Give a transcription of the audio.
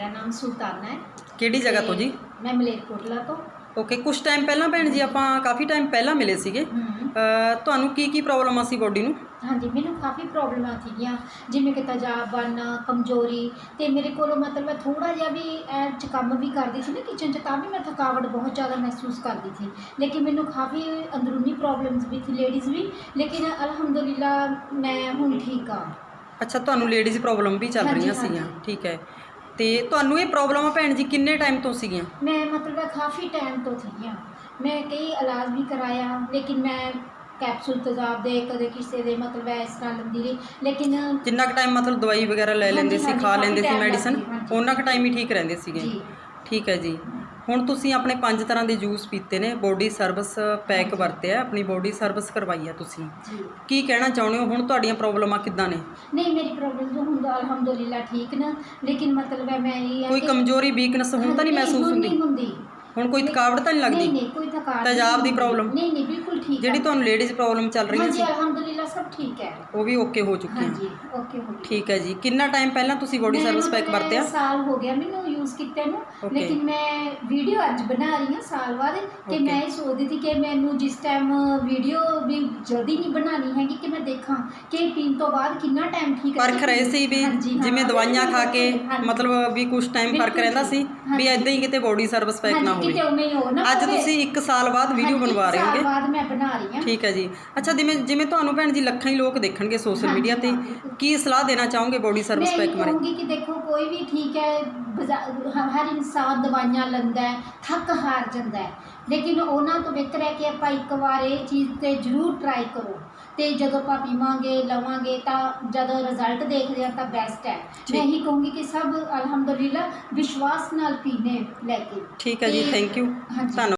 ਮੇਰਾ ਨਾਮ ਸੁਲਤਾਨਾ ਹੈ। ਕਿਹੜੀ ਜਗ੍ਹਾ ਤੋਂ ਜੀ? ਮੈਂ ਮਲੇਰਕੋਟਲਾ ਤੋਂ। ਓਕੇ ਕੁਝ ਟਾਈਮ ਪਹਿਲਾਂ ਭੈਣ ਜੀ ਆਪਾਂ ਕਾਫੀ ਟਾਈਮ ਪਹਿਲਾਂ ਮਿਲੇ ਸੀਗੇ। ਹਮ, ਅ, ਤੁਹਾਨੂੰ ਕੀ ਕੀ ਪ੍ਰੋਬਲਮਾਂ ਸੀ ਬੋਡੀ ਨੂੰ? ਹਾਂਜੀ ਮੈਨੂੰ ਕਾਫੀ ਪ੍ਰੋਬਲਮਾਂ ਸੀਗੀਆਂ। ਜਿਵੇਂ ਕਿ ਤੇਜ਼ਾਬ ਬਣਨਾ ਕਮਜ਼ੋਰੀ ਤੇ ਮੇਰੇ ਕੋਲੋਂ ਮਤਲਬ ਮੈਂ ਥੋੜਾ ਜਿਹਾ ਵੀ ਇਹ 'ਚ ਕੰਮ ਵੀ ਕਰਦੀ ਸੀ ਨਾ ਕਿਚਨ 'ਚ ਤਾਂ ਵੀ ਮੈਂ ਥਕਾਵਟ ਬਹੁਤ ਜ਼ਿਆਦਾ ਮਹਿਸੂਸ ਕਰਦੀ ਸੀ। ਲੇਕਿਨ ਮੈਨੂੰ ਕਾਫੀ ਅੰਦਰੂਨੀ ਪ੍ਰੋਬਲਮਸ ਵੀ ਸੀ ਲੇਡੀਜ਼ ਵੀ। ਲੇਕਿਨ ਅਲਹਮਦੁਲਿਲਾ ਮੈਂ ਹੁਣ ਠੀਕ ਹਾਂ ਅੱਛਾ ਤੁਹਾਨੂੰ ਲੇਡੀਜ਼ ਪ੍ਰੋਬਲਮ ਵੀ ਚੱਲ ਹਾਂਜੀ, ਰਹੀਆਂ ਹਾਂਜੀ। ਸੀਗੀਆਂ। ਠੀਕ ਹੈ। ਤੇ ਤੁਹਾਨੂੰ ਇਹ ਪ੍ਰੋਬਲਮਾਂ ਭੈਣ ਜੀ ਕਿੰਨੇ ਟਾਈਮ ਤੋਂ ਸੀਗੀਆਂ? ਮੈਂ ਮਤਲਬ ਕਾਫੀ ਟਾਈਮ ਤੋਂ ਸੀਗੀਆਂ। ਮੈਂ ਕਈ ਇਲਾਜ ਵੀ ਕਰਾਇਆ ਲੇਕਿਨ ਮੈਂ ਕੈਪਸੂਲ ਤੇਜ਼ਾਬ ਦੇ ਕਦੇ ਕਿਸੇ ਦੇ ਮਤਲਬ ਇਸ ਤਰ੍ਹਾਂ ਲੈਂਦੀ ਰਹੀ। ਲੇਕਿਨ ਜਿੰਨਾ ਕੁ ਟਾਈਮ ਮਤਲਬ ਦਵਾਈ ਵਗੈਰਾ ਲੈ ਲੈਂਦੇ ਸੀ ਹਾਂਜੀ, ਖਾ ਲੈਂਦੇ ਸੀ time ਮੈਡੀਸਨ ਲੱਗਦੀ, ਹਾਂਜੀ। ਉਹਨਾਂ ਕੁ ਟਾਈਮ ਹੀ ਠੀਕ ਰਹਿੰਦੇ ਸੀਗੇ। ਜੀ। ਠੀਕ ਹੈ ਜੀ। ਹੁਣ ਤੁਸੀਂ ਆਪਣੇ ਪੰਜ ਤਰ੍ਹਾਂ ਦੇ ਜੂਸ ਪੀਤੇ ਨੇ ਬੋਡੀ ਸਰਵਿਸ ਪੈਕ। ਵਰਤਿਆ ਆਪਣੀ ਬੋਡੀ ਸਰਵਿਸ ਕਰਵਾਈ ਆ ਤੁਸੀਂ। ਜੀ। ਕੀ ਕਹਿਣਾ ਚਾਹੁੰਦੇ ਹੋ? ਹੁਣ ਤੁਹਾਡੀਆਂ ਪ੍ਰੋਬਲਮਾਂ ਕਿੱਦਾਂ ਨੇ? ਨਹੀਂ ਮੇਰੀ ਪ੍ਰੋਬਲਮ ਜੋ ਹੁੰਦਾ ਅਲਹਮਦੁਲਿਲਾ ਠੀਕ ਨਾ ਲੇਕਿਨ ਮਤਲਬ ਹੈ ਮੈਂ ਇਹ ਕੋਈ ਕਮਜ਼ੋਰੀ ਵੀਕਨੈਸ ਹੁਣ ਤਾਂ ਨਹੀਂ ਮਹਿਸੂਸ ਹੁੰਦੀ? ਹੁਣ ਕੋਈ ਥਕਾਵਟ ਤਾਂ ਨਹੀਂ ਨਹੀਂ ਲੱਗਦੀ? ਨਹੀਂ ਕੋਈ ਥਕਾਵਟ ਤੇਜ਼ਾਬ ਦੀ ਨਹੀਂ problem? ਨਹੀਂ ਨਹੀਂ ਬਿਲਕੁਲ ਠੀਕ ਜਿਹੜੀ ਹੈ। ਤੁਹਾਨੂੰ ਲੇਡੀਜ਼ ਪ੍ਰੋਬਲਮ ਚੱਲ ਰਹੀ ਹਾਂਜੀ ਸੀ ਅਲਹਮਦੁਲਿਲਾ ਸਭ ਠੀਕ ਹੈ ਉਹ ਵੀ ਓਕੇ ਹੋ ਚੁੱਕੀਆਂ ਹਾਂਜੀ ਓਕੇ ਹੋ ਗਿਆ ਠੀਕ ਹੈ ਜੀ ਕਿੰਨਾ ਟਾਈਮ ਪਹਿਲਾਂ ਤੁਸੀਂ ਬੋਡੀ ਸਰਵਿਸ ਪੈਕ ਮਤਲਬ ਵਰਤਿਆ ਸਾਲ ਹੋ ਗਿਆ ਮੈਨੂੰ ਯੂਜ਼ ਕੀਤੇ ਨੂੰ Okay. ਲੇਕਿਨ ਮੈਂ ਵੀਡੀਓ ਅੱਜ ਬਣਾ ਰਹੀ ਹਾਂ ਸਾਲ ਬਾਅਦ Okay. ਮੈਂ ਇਹ ਸੋਚਦੀ ਸੀ ਕਿ ਮੈਨੂੰ ਜਿਸ ਟਾਈਮ ਵੀਡੀਓ ਵੀ ਜਲਦੀ ਨਹੀਂ ਬਣਾਣੀ ਹੈਗੀ ਕਿ ਮੈਂ ਦੇਖਾਂ ਕਿ ਪੀਣ ਤੋਂ ਬਾਅਦ ਕਿੰਨਾ ਟਾਈਮ ਠੀਕ ਪਰਖ ਰਹੇ ਸੀ ਵੀ ਹਾਂਜੀ, ਹਾਂ, ਜਿਵੇਂ ਦਵਾਈਆਂ ਖਾ ਕੇ ਹਾਂਜੀ। ਮਤਲਬ ਵੀ ਕੁਝ ਟਾਈਮ ਫ਼ਰਕ ਬਿਲਕੁਲ ਰਹਿੰਦਾ ਸੀ ਹਾਂਜੀ। ਵੀ ਐਦਾਂ ਹੀ ਕਿਤੇ ਬੋਡੀ ਸਰਵਿਸ ਪੈਕ ਨਾ ਹਾਂਜੀ, ਕਿਤੇ ਹੋਵੇ ਉਵੇਂ ਹੀ ਹੋ ਨਾ ਅੱਜ ਹੋਵੇ। ਤੁਸੀਂ 1 ਸਾਲ ਬਾਅਦ ਵੀਡੀਓ ਹਾਂਜੀ, ਬਣਵਾ ਰਹੇ ਇੱਕ ਸਾਲ ਹੋਗੇ ਬਾਅਦ ਮੈਂ ਬਣਾ ਰਹੀ ਹਾਂ। ਠੀਕ ਹੈ ਜੀ। ਅੱਛਾ ਜਿਵੇਂ ਜਿਵੇਂ ਤੁਹਾਨੂੰ ਭੈਣ ਜੀ ਲੱਖਾਂ ਹੀ ਲੋਕ ਦੇਖਣਗੇ ਸੋਸ਼ਲ ਮੀਡੀਆ ਤੇ। ਕੀ ਸਲਾਹ ਦੇਣਾ ਚਾਹੋਗੇ ਬੋਡੀ ਸਰਵਿਸ ਮੈਂ ਪੈਕ ਬਾਰੇ ਕਹੂੰਗੀ ਕਿ ਦੇਖੋ ਕੋਈ ਵੀ ਠੀਕ ਹੈ ਹਰ ਇਨਸਾਨ ਦਵਾਈਆਂ ਲੈਂਦਾ ਹੈ ਥੱਕ ਹਾਰ ਜਾਂਦਾ ਹੈ। ਲੇਕਿਨ ਉਹਨਾਂ ਤੋਂ ਬਿਹਤਰ ਹੈ ਕਿ ਆਪਾਂ ਇੱਕ ਵਾਰ ਇਹ ਚੀਜ਼ ਤੇ ਜ਼ਰੂਰ ਟਰਾਈ ਕਰੋ। ਤੇ ਜਦੋਂ ਆਪਾਂ ਪੀਵਾਂਗੇ ਲਵਾਂਗੇ ਤਾਂ ਜਦੋਂ ਰਿਜ਼ਲਟ ਦੇਖਦੇ ਹਾਂ ਤਾਂ ਬੈਸਟ ਹੈ। ਮੈਂ ਇਹੀ ਕਹੂੰਗੀ ਕਿ ਸਭ ਅਲਹਮਦੁਲਿਲਾ ਵਿਸ਼ਵਾਸ ਨਾਲ ਪੀਣੇ ਲੈ ਕੇ। ਠੀਕ ਹੈ ਜੀ ਥੈਂਕ ਯੂ ਧੰਨਵਾਦ।